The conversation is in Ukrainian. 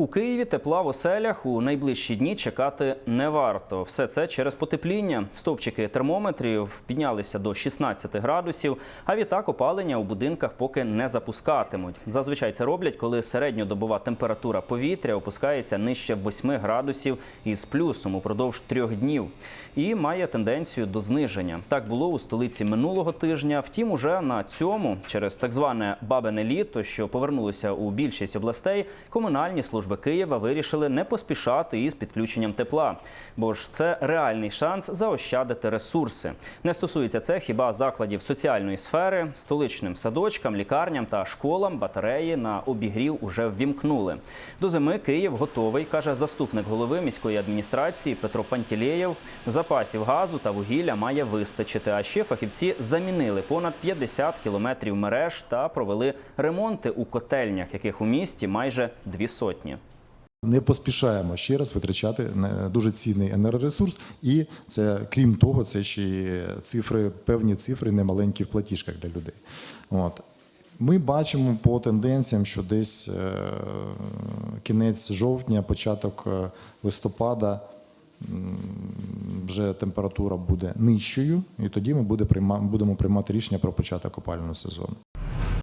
У Києві тепла в оселях у найближчі дні чекати не варто. Все це через потепління. Стовпчики термометрів піднялися до 16 градусів, а відтак опалення у будинках поки не запускатимуть. Зазвичай це роблять, коли середньодобова температура повітря опускається нижче 8 градусів із плюсом упродовж трьох днів і має тенденцію до зниження. Так було у столиці минулого тижня. Втім, уже на цьому, через так зване бабине літо, що повернулося у більшість областей, комунальні служби Києва вирішили не поспішати із підключенням тепла, бо ж це реальний шанс заощадити ресурси. Не стосується це хіба закладів соціальної сфери, столичним садочкам, лікарням та школам батареї на обігрів уже ввімкнули. До зими Київ готовий, каже заступник голови міської адміністрації Петро Пантілєєв. Запасів газу та вугілля має вистачити. А ще фахівці замінили понад 50 кілометрів мереж та провели ремонти у котельнях, яких у місті майже дві сотні. Не поспішаємо ще раз витрачати е, дуже цінний енергоресурс, і це крім того, це ще й цифри, певні цифри немаленькі в платіжках для людей. От. Ми бачимо по тенденціям, що десь е, кінець жовтня, початок е, листопада вже температура буде нижчою, і тоді ми будемо приймати рішення про початок опалювального сезону.